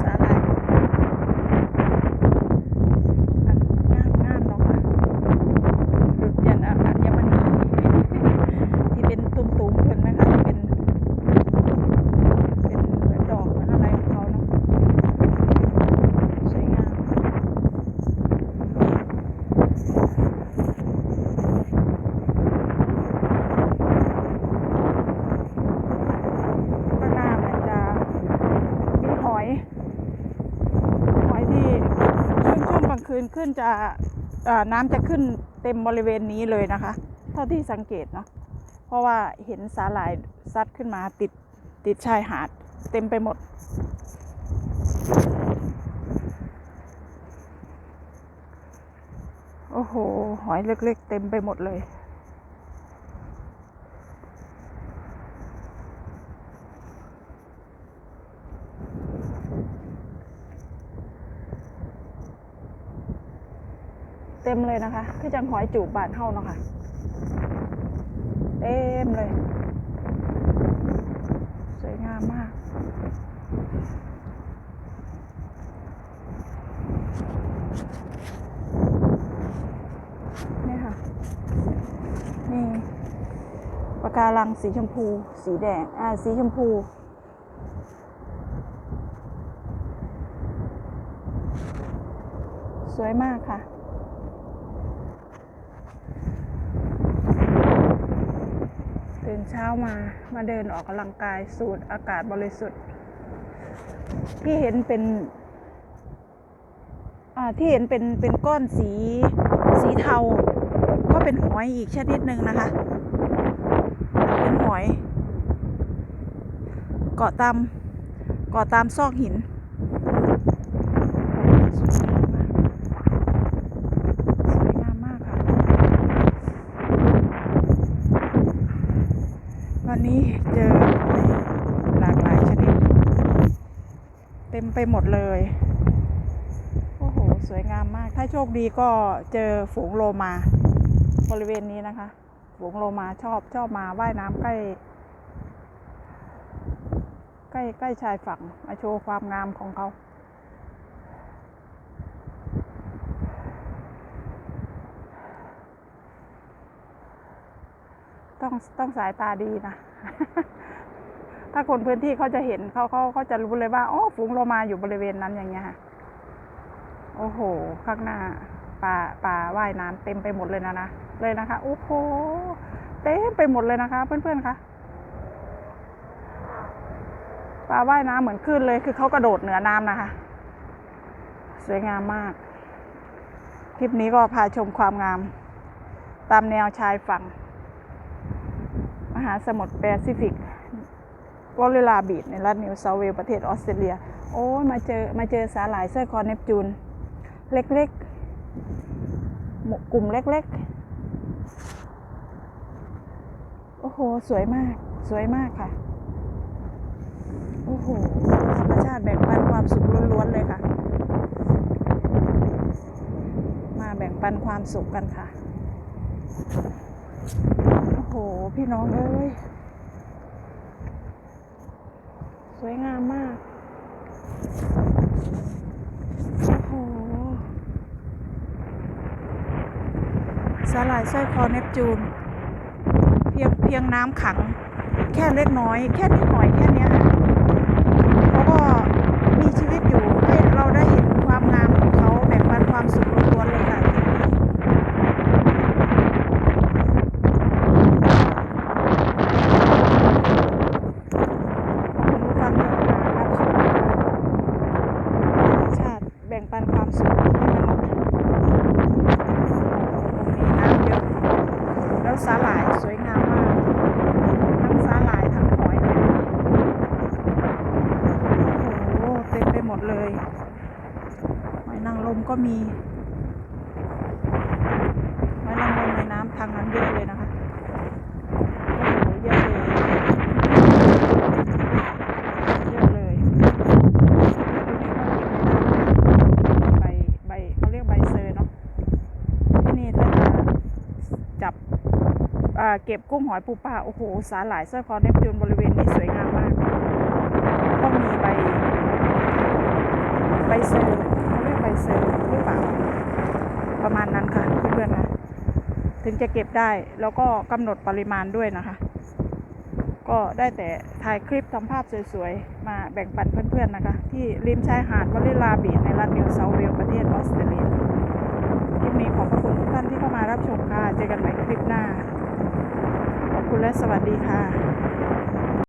สาหร่ายอันงามงามเนาะค่ะดุดยันอัญมณี ที่เป็นตุ่มๆเห็นไหมคะที่เป็น เป็นเหมือนดอกเหมือนอะไรของเขาเนาะสวยงาม ข้างหน้าเหมือนจะมีหอย หอยที่ช่วงช่วงกลางคื นขึ้นจะน้ำจะขึ้นเต็มบริเวณนี้เลยนะคะ เท่าที่สังเกตเนาะเพราะว่าเห็นสาหร่ายซัดขึ้นมาติดติดชายหาดเต็มไปหมด โอ้โห หอยเล็กๆ เต็มไปหมดเลย เต็มเลยนะคะ คือจังหอยจูบบานเท่าเนาะค่ะ เต็มเลย สวยงามมาก นี่ค่ะ นี่ปะการังสีชมพู สีแดง อ่า สีชมพูสวยมากค่ะ ตื่นเช้ามามาเดินออกกำลังกายสูดอากาศบริสุทธิ์ ที่เห็นเป็นอ่าที่เห็นเป็นเป็นก้อนสีสีเทา ก็เป็นหอยอีกชนิดหนึ่งนะคะ เป็นหอย เกาะตามเกาะตามซอกหิน สวยงามมากค่ะ วันนี้เจอหลากหลายชนิด เต็ มไปหมดเลย โอ้โห สวยงามมาก ถ้าโชคดีก็เจอฝูงโลมาบริเวณนี้นะคะ ฝูงโลมาชอบชอบมาว่ายน้ำใกล้ ใกล้ใกล้ชายฝั่ง มาโชว์ความงามของเขาต้องต้องสายตาดีนะ ถ้าคนพื้นที่เขาจะเห็นเขาเขาเขาจะรู้เลยว่าอ๋อฝูงโลมาอยู่บริเวณนั้นอย่างเงี้ยค่ะโอ้โห ข้างหน้าปลาปลาว่ายน้ำเต็มไปหมดเลยนะนะเลยนะคะโอ้โหเต็มไปหมดเลยนะคะ เพื่อนๆคะปลาว่ายน้ำเหมือนคลื่นเลย คือเขากระโดดเหนือน้ำนะคะ สวยงามมาก คลิปนี้ก็พาชมความงาม ตามแนวชายฝั่ง มหาสมุทรแปซิฟิก วอลเลลาบีดในรัฐนิวเซาท์เวลประเทศออสเตรเลีย โอ้มาเจอมาเจอสาหร่ายเสื้อคอเนปจูน เล็กๆกลุ่มเล็กๆ โอ้โห สวยมาก สวยมากค่ะ โอ้โห ธรรมชาติแบ่งปันความสุขล้วนๆเลยค่ะ มาแบ่งปันความสุขกันค่ะ โอ้โห พี่น้องเอ้ย สวยงามมาก โอ้โห สาหร่ายสร้อยคอเนปจูน เพียงเพียงน้ำขัง แค่เล็กน้อย แค่นิดหน่อยแค่นี้ค่ะเขาก็มีชีวิตอยู่ให้เราได้เห็นความงามของเขาแบ่งปันความสุขล้วนๆเลยค่ะ ขอบคุณทุกท่านที่มารับชมธรรมชาติแบ่งปันความสุขให้มนุษย์ตรงนี้น้ำเยอะ แล้วสาหร่ายสวยงามมาก ทั้งสาหร่ายทั้งหอยเลยโอ้โห เต็มไปหมดเลย ห อยนางรมก็มีหอยนางรมในน้ำทางนั้นเยอะเลยนะคะโอ้โหเยอะเลยเยอะเลยที่นี่ก็กินไม่ได้ใบใบเขาเรียกใบเซอร์เนาะที่นี่ถ้าจะจับอ่าเก็บกุ้งหอยปูปลาโอ้โห สาหร่ายสร้อยคอเนปจูนบริเวณนี้สวยงามมากต้องมีใบเซอร์ เซอร์หรือเปล่า ประมาณนั้นค่ะเพื่อนๆนะถึงจะเก็บได้แล้วก็กำหนดปริมาณด้วยนะคะ ก็ได้แต่ถ่ายคลิปทำภาพสวยๆ มาแบ่งปันเพื่อนๆนะคะ ที่ริมชายหาดวอลิลาบีในรัฐนิวเซาท์เวลส์ประเทศออสเตรเลียคลิปนี้ขอบพระคุณทุกท่านที่เข้ามารับชมค่ะ เจอกันใหม่คลิปหน้า ขอบคุณและสวัสดีค่ะ